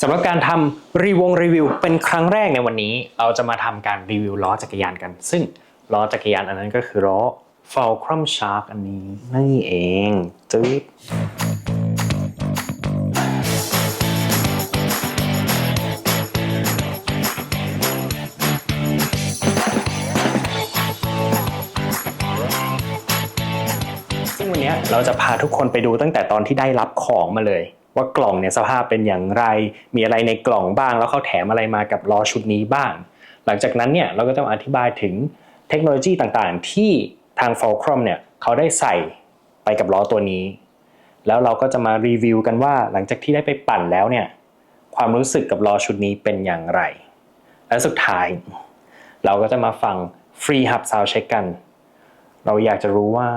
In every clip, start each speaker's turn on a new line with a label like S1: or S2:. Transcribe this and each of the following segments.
S1: สำหรับการทำรีวงรีวิวเป็นครั้งแรกในวันนี้ เราจะมาทำการรีวิวล้อจักรยานกัน ซึ่งล้อจักรยานอันนั้นก็คือล้อ Fulcrum Shark อันนี้นี่เองจืดซึ่งวันนี้เราจะพาทุกคนไปดูตั้งแต่ตอนที่ได้รับของมาเลย ว่ากล่องเนี่ยสภาพเป็นอย่างไร มีอะไรในกล่องบ้าง แล้วเขาแถมอะไรมากับล้อชุดนี้บ้าง หลังจากนั้นเนี่ยเราก็จะมาอธิบายถึงเทคโนโลยีต่างๆ ที่ทาง Fulcrum เนี่ยเขาได้ใส่ไปกับล้อตัวนี้ แล้วเราก็จะมารีวิวกันว่าหลังจากที่ได้ไปปั่นแล้วเนี่ยความรู้สึกกับล้อชุดนี้เป็นอย่างไร และสุดท้าย เราก็จะมาฟังฟรีฮับซาวเช็คกัน เราอยากจะรู้ว่า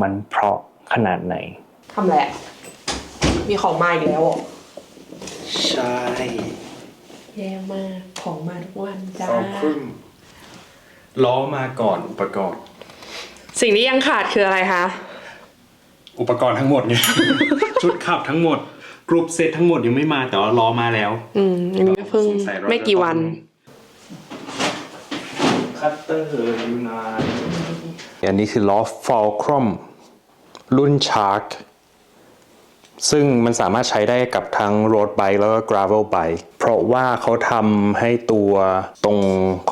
S1: มันเพราะขนาดไหน
S2: ทำแหละ มีของมาอีกแล้วอะ
S1: ใช่
S2: แย่มากของมาทุกวันจ้า
S1: ฟอครึมล้อมาก่อนอุปกรณ์
S2: สิ่งที่ยังขาดคืออะไรคะ
S1: อุปกรณ์ทั้งหมดไง ชุดขับทั้งหมมดกรุ๊ปเซตทั้งหมดยังไม่มาแต่ว่าล้อมาแล้ว
S2: อืมอันนี้ก็เพิ่ง
S1: สสัยเรา
S2: ไม่กี่วัน
S1: คัตเตอร์ยูนานอันนี้คือล้อ Fulcrum รุ่น Shark ซึ่งมันสามารถใช้ได้กับทั้ง road bike แล้วก็ gravel bike เพราะว่าเขาทำให้ตัวตรง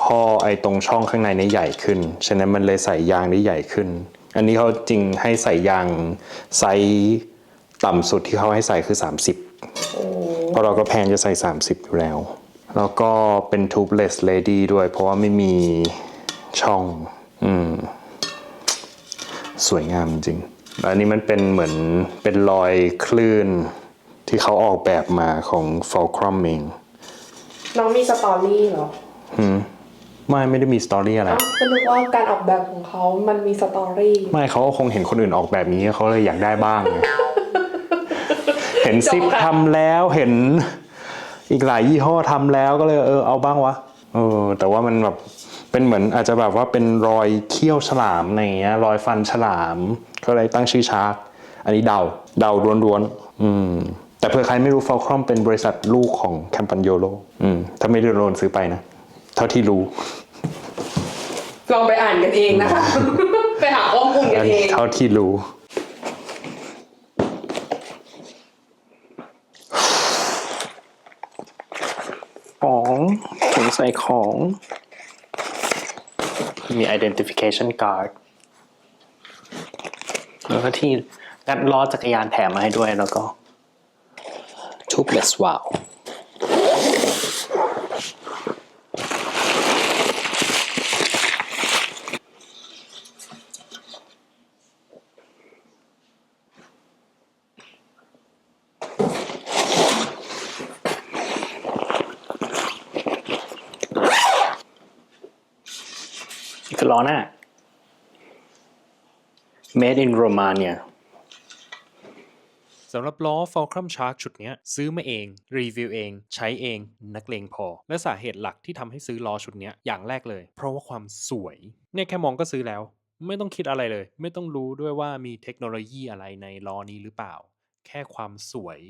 S1: ข้อไอ้ตรงช่องข้างในนี้ใหญ่ขึ้น ฉะนั้นมันเลยใส่ยางได้ใหญ่ขึ้น อันนี้เขาจริงให้ใส่ยางไซส์ต่ำสุดที่เขาให้ใส่คือ 30 เพราะเราก็แพงจะใส่ 30 อยู่แล้ว แล้วก็เป็น tubeless lady ด้วย เพราะว่าไม่มีช่อง อืม สวยงามจริง อันนี้มันเป็นเหมือนเป็นรอยคลื่นที่เขาออกแบบมาของ Fulcrum เอง
S2: น้องมีสตอรี่เหรอ
S1: ไม่ไม่ได้มีสตอรี่อะไร
S2: เอ้าก็นึกว่าการออกแบบของเขามันมีสตอรี่
S1: ไม่เขาก็คงเห็นคนอื่นออกแบบนี้เขาเลยอยากได้บ้างไงเห็นซิป
S2: จบค่ะ
S1: ทำแล้วเห็นอีกหลายยี่ห้อทำแล้วก็เลยเออเอาบ้างวะ เออ แต่ว่ามันแบบเป็นเหมือนอาจจะแบบว่าเป็นรอยเขี้ยวฉลามอะไรอย่างเงี้ย รอยฟันฉลาม ก็เลยตั้งชื่อชาร์กอันนี้เดาเดาล้วนๆอืมแต่เผื่อใครไม่รู้ฟ a ลครอมเป็นบริษัทลูกของแคมปันโยโลอืมถ้าไม่ได้โดนซื้อไปนะ เท่าที่รู้
S2: ลองไปอ่านกันเองนะคะ ไปหาข้อมูลกันเอง
S1: เท่าที่รู้ ของถุงใส่ของ มี identification card แล้วก็ที่งัดล้อจักรยานแถมมาให้ด้วยแล้วก็ tubeless valve นี่คือล้อหน้า made in Romania
S3: สำหรับล้อ Falcon Shark ชุดนี้ซื้อมาเอง รีวิวเอง ใช้เอง นักเลงพอ และสาเหตุหลักที่ทำให้ซื้อล้อชุดนี้อย่างแรกเลย เพราะว่าความสวย เนี่ยแค่มองก็ซื้อแล้ว ไม่ต้องคิดอะไรเลย ไม่ต้องรู้ด้วยว่ามีเทคโนโลยีอะไรในล้อนี้หรือเปล่า แค่ความสวย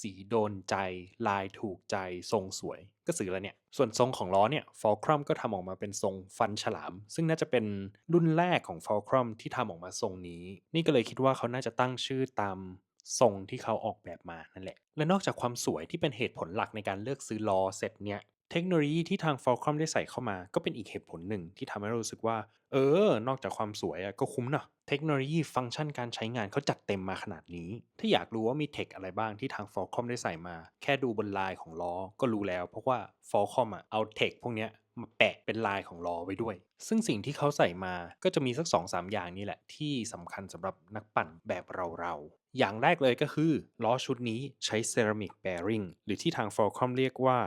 S3: สีโดนใจ ลายถูกใจทรงสวย ก็ซื้อแล้วเนี่ย ส่วนทรงของล้อเนี่ยฟอลครัมก็ทำออกมาเป็นทรงฟันฉลาม ซึ่งน่าจะเป็นรุ่นแรกของฟอลครัมที่ทำออกมาทรงนี้ นี่ก็เลยคิดว่าเขาน่าจะตั้งชื่อตามทรงที่เขาออกแบบมานั่นแหละ และนอกจากความสวยที่เป็นเหตุผลหลักในการเลือกซื้อล้อเซตเนี้ย ทคโนโลยีที่ทาง Fulcrum ได้ใส่เข้ามา ก็เป็นอีกเหตุผลหนึ่งที่ทำให้เรารู้สึกว่า เออ นอกจากความสวยอะก็คุ้มเนาะเทคโนโลยีฟังก์ชันการใช้งานเขาจัดเต็มมาขนาดนี้ ถ้าอยากรู้ว่ามีเทคอะไรบ้างที่ทาง Fulcrum ได้ใส่มา แค่ดูบนลายของล้อก็รู้แล้ว เพราะว่า Fulcrum อะเอาเทคพวกเนี้ยมาแปะเป็นลายของล้อไว้ด้วย ซึ่งสิ่งที่เขาใส่มาก็จะมีสัก2-3อย่างนี่แหละ ที่สำคัญสำหรับนักปั่นแบบเราๆอย่างแรกเลยก็คือล้อชุดนี้ใช้ ceramic bearing หรือที่ทาง Fulcrum เรียกว่า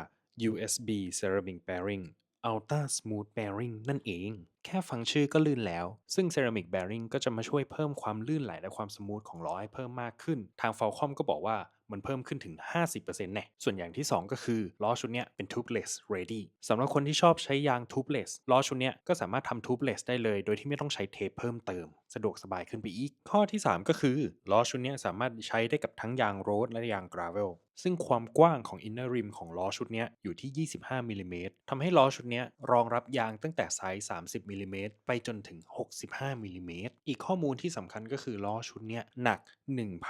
S3: USB ceramic bearing Ultra Smooth Bearing นั่นเอง แค่ฟังชื่อก็ลื่นแล้ว ซึ่ง Ceramic Bearing ก็จะมาช่วยเพิ่มความลื่นไหลและความสมูทของล้อให้เพิ่มมากขึ้น ทาง Falcom ก็บอกว่ามันเพิ่มขึ้นถึง 50%แน่ ส่วนอย่างที่ 2 ก็คือล้อชุดเนี้ยเป็น tubeless ready สำหรับคนที่ชอบใช้ยาง tubeless ล้อชุดเนี้ยก็สามารถทำ tubeless ได้เลย โดยที่ไม่ต้องใช้เทปเพิ่มเติม
S1: สะดวกสบายขึ้นไปอีก ข้อที่ 3 ก็คือล้อชุดนี้สามารถใช้ได้กับทั้งยางโรดและยางกราเวลซึ่งความกว้างของ inner rim ของล้อชุดนี้อยู่ที่ 25มิลลิเมตรทำให้ล้อชุดนี้รองรับยางตั้งแต่ไซส์30มิลลิเมตรไปจนถึง 65มิลลิเมตรอีกข้อมูลที่สำคัญก็คือล้อชุดนี้หนัก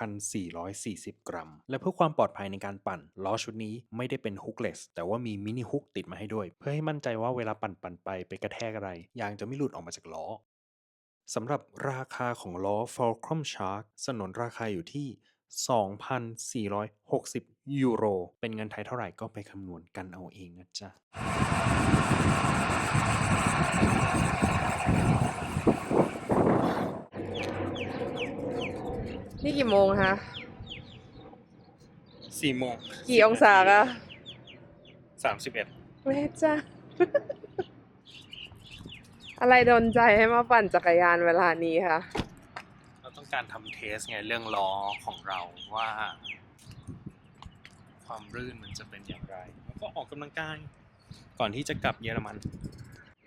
S1: 1,440 กรัม และเพื่อความปลอดภัยในการปั่น ล้อชุดนี้ไม่ได้เป็นฮุกเลสแต่ว่ามีมินิฮุกติดมาให้ด้วย เพื่อให้มั่นใจว่าเวลาปั่นปั่นไปไปกระแทกอะไร ยางจะไม่หลุดออกมาจากล้อ สำหรับราคาของล้อ Fulcrum Shark สนนราคาอยู่ที่ 2,460 ยูโร เป็นเงินไทยเท่าไหร่ก็ไปคำนวณกันเอาเองนะจ๊ะ
S2: นี่กี่โมงคะ
S1: 4โมง
S2: กี่องศาคะ
S1: 31
S2: เวจ้า อะไรโดนใจให้มาปั่นจักรยานเวลานี้คะ
S1: เราต้องการทำเทสไงเรื่องล้อของเราว่า ความรื่นมันจะเป็นอย่างไร แล้วก็ออกกำลังกาย ก่อนที่จะกลับเยอรมัน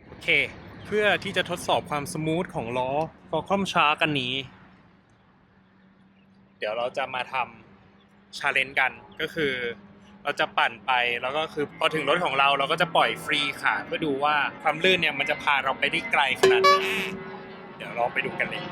S1: โอเค เพื่อที่จะทดสอบความสมูทของล้อฟอร์คอมชาร์กันนี้ เดี๋ยวเราจะมาทำชาเลนจ์กันก็คือ เราจะปั่นไปแล้วก็คือพอถึงรถของเราเราก็จะปล่อยฟรีขาเพื่อดูว่าความลื่นเนี่ยมันจะพาเราไปได้ไกลขนาดไหนเดี๋ยวเราไปดูกันเลย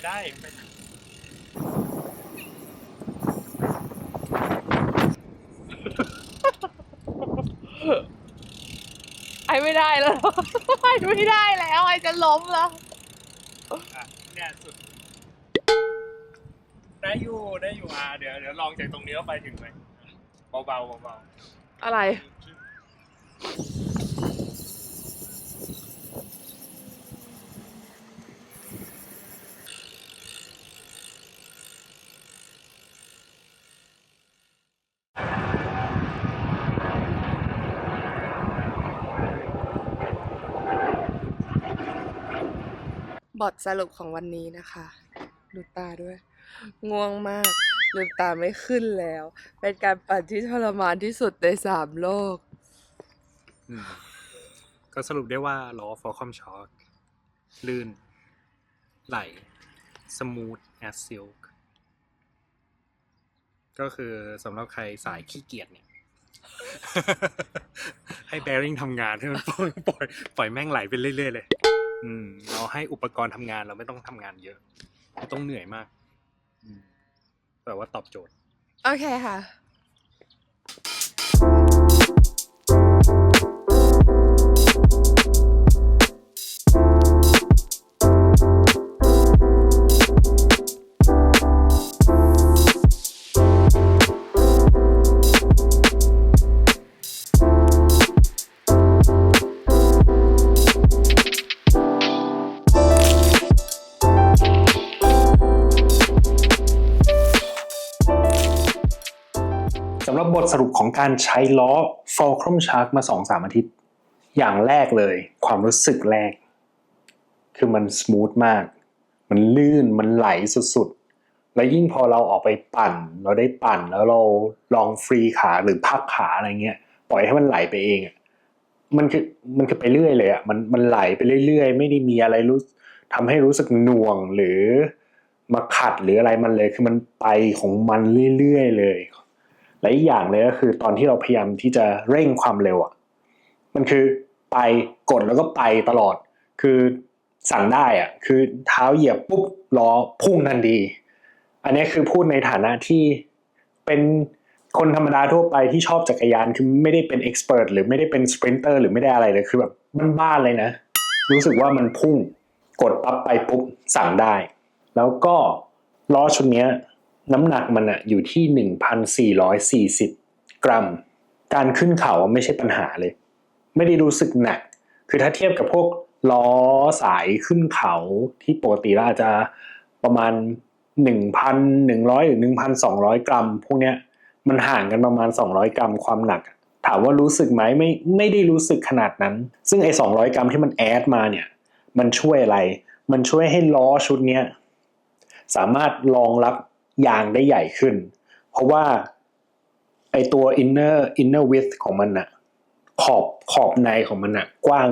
S1: ไปได้ไปได้
S2: ไอไม่ได้แล้ว ไอไม่ได้แล้วไอจะล้มแล้ว
S1: อะเนี่ยสุด ได้อยู่ได้อยู่อะเดี๋ยวเดี๋ยวลองจากตรงนี้ก็ไปถึงไหมเบาๆเบา
S2: อะไร
S1: ๆ
S2: บทสรุปของวันนี้นะคะดูตาด้วย ง่วงมากลืมตาไม่ขึ้นแล้ว เป็นการปั่นที่ทรมานที่สุดในสามโลก
S1: อืมก็สรุปได้ว่าล้อฟอร์คอมช็อคลื่น ไหล สมูทแอสซิลก็คือสำหรับใครสายขี้เกียจเนี่ย ให้แบริ่งทำงานให้มันปล่อยปล่อยแม่งไหลไปเรื่อยๆเลย อืม เราให้อุปกรณ์ทำงานเราไม่ต้องทำงานเยอะไม่ต้องเหนื่อยมากอืมแต่ว่าตอบโจทย์
S2: โอเคค่ะ
S4: รับบทสรุปของการใช้ล้อ Fulcrum Shark มา 2-3 อาทิตย์ อย่างแรกเลย ความรู้สึกแรก คือมันส o ูทมาก มันลื่นมันไหลสุดๆ แล้วยิ่งพอเราออกไปปั่น เราได้ปั่นแล้วเราลองฟรีขาหรือพักขาอะไรเงี้ยปล่อยให้มันไหลไปเองอะมันคือมันคือไปเรื่อยเลยอะมันมันไหลไปเรื่อยๆ ไม่ได้มีอะไรรู้ทำให้รู้สึกหน่วงหรือมาขัดหรืออะไรมันเลยคือมันไปของมันเรื่อยๆเลย และอีกอย่างเลยก็คือตอนที่เราพยายามที่จะเร่งความเร็วอะมันคือไปกดแล้วก็ไปตลอด คือสั่งได้อะคือเท้าเหยียบปุ๊บล้อพุ่งทันทีอันนี้คือพูดในฐานะที่เป็นคนธรรมดาทั่วไปที่ชอบจักรยานคือไม่ได้เป็นเอ็กซ์เพรสหรือไม่ได้เป็นสปรินเตอร์หรือไม่ได้อะไรเลยคือแบบบ้านๆเลยนะ รู้สึกว่ามันพุ่งกดปั๊บไปปุ๊บสั่งได้ แล้วก็ล้อชุดนี้ น้ำหนักมันอะอยู่ที่ 1,440 กรัม การขึ้นเขาไม่ใช่ปัญหาเลย ไม่ได้รู้สึกหนัก คือถ้าเทียบกับพวกล้อสายขึ้นเขาที่ปกติแล้วอาจจะประมาณ 1,100 หรือ 1,200 กรัม พวกเนี้ยมันห่างกันประมาณ 200 กรัมความหนัก
S1: ถามว่ารู้สึกไหมไม่ไม่ได้รู้สึกขนาดนั้น ซึ่งไอ้200 กรัมที่มันแอดมาเนี่ย มันช่วยอะไร มันช่วยให้ล้อชุดเนี้ยสามารถรองรับ ยางได้ใหญ่ขึ้น เพราะว่าไอตัว inner inner width ของมันอะขอบขอบในของมันอะกว้าง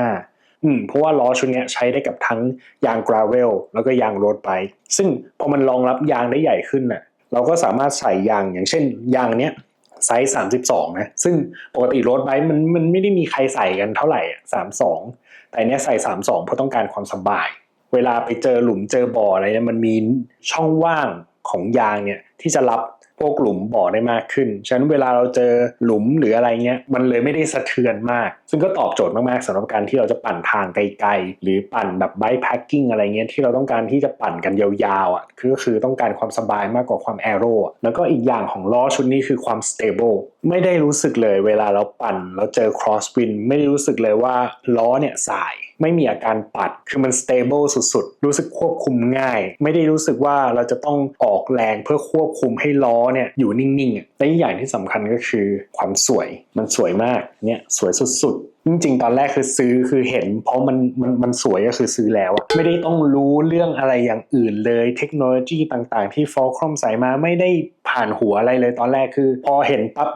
S1: 25 อืมเพราะว่าล้อชุดนี้ใช้ได้กับทั้งยาง gravel แล้วก็ยาง road bike ซึ่งพอมันรองรับยางได้ใหญ่ขึ้นน่ะ เราก็สามารถใส่ยางอย่างเช่น ยางเนี้ยไซส์ 32 นะ ซึ่งปกติ road bike มันมันไม่ได้มีใครใส่กันเท่าไหร่ 32 แต่อันเนี้ยใส่ 32 เพราะต้องการความสบาย เวลาไปเจอหลุมเจอบ่ออะไรเนี่ยมันมีช่องว่าง ของยางเนี่ยที่จะรับ พวกหลุมบ่อได้มากขึ้น ฉะนั้นเวลาเราเจอหลุมหรืออะไรเงี้ย มันเลยไม่ได้สะเทือนมาก ซึ่งก็ตอบโจทย์มากๆสำหรับการที่เราจะปั่นทางไกลๆ หรือปั่นแบบไบค์แพคกิ้งอะไรเงี้ยที่เราต้องการที่จะปั่นกันยาวๆอะคือก็คือต้องการความสบายมากกว่าความแอโร่แล้วก็อีกอย่างของล้อชุดนี้คือความ stable ไม่ได้รู้สึกเลยเวลาเราปั่นเราเจอ cross wind ไม่ได้รู้สึกเลยว่าล้อเนี่ยสายไม่มีอาการปัด คือมัน stable สุดๆ รู้สึกควบคุมง่าย ไม่ได้รู้สึกว่าเราจะต้องออกแรงเพื่อควบคุมให้ล้อเนี่ยอยู่นิ่งๆอะและอีกอย่างที่สำคัญก็คือความสวยมันสวยมากเนี่ยสวยสุดๆจริงๆ ตอนแรกคือซื้อคือเห็น เพราะมันมันมันสวยก็คือซื้อแล้วอะไม่ได้ต้องรู้เรื่องอะไรอย่างอื่นเลย เทคโนโลยีต่างๆ ที่ฟอลครอมใส่มาไม่ได้ผ่านหัวอะไรเลยตอนแรกคือ พอเห็นปั๊บ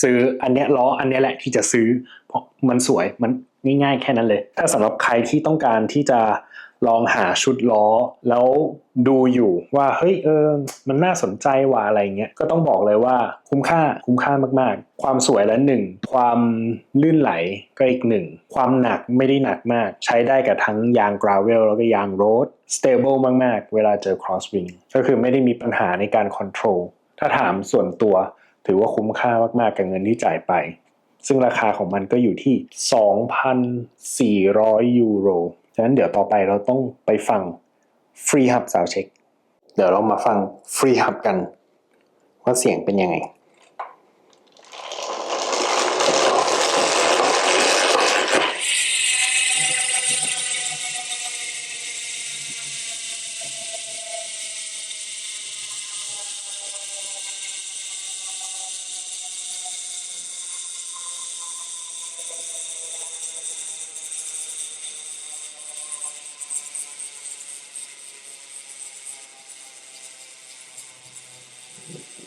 S1: ซื้ออันเนี้ยล้ออันเนี้ยแหละที่จะซื้อเพราะมันสวยมันง่ายๆ แค่นั้นเลย ถ้าสำหรับใครที่ต้องการที่จะ ลองหาชุดล้อ แล้วดูอยู่ว่าเฮ้ยเออมันน่าสนใจว่าอะไรเงี้ยก็ต้องบอกเลยว่าคุ้มค่าคุ้มค่ามากๆ ความสวยละหนึ่งความลื่นไหลก็อีกหนึ่งความหนักไม่ได้หนักมาก ใช้ได้กับทั้งยาง gravel แล้วก็ยาง road stable มากๆ เวลาเจอ crosswind ก็คือไม่ได้มีปัญหาในการ control ถ้าถามส่วนตัวถือว่าคุ้มค่ามากๆกับเงินที่จ่ายไป ซึ่งราคาของมันก็อยู่ที่ 2,400 ยูโร ฉะนั้นเดี๋ยวต่อไปเราต้องไปฟังฟรีฮับสาวเช็คเดี๋ยวเรามาฟังฟรีฮับกัน ว่าเสียงเป็นยังไง
S2: Thank you.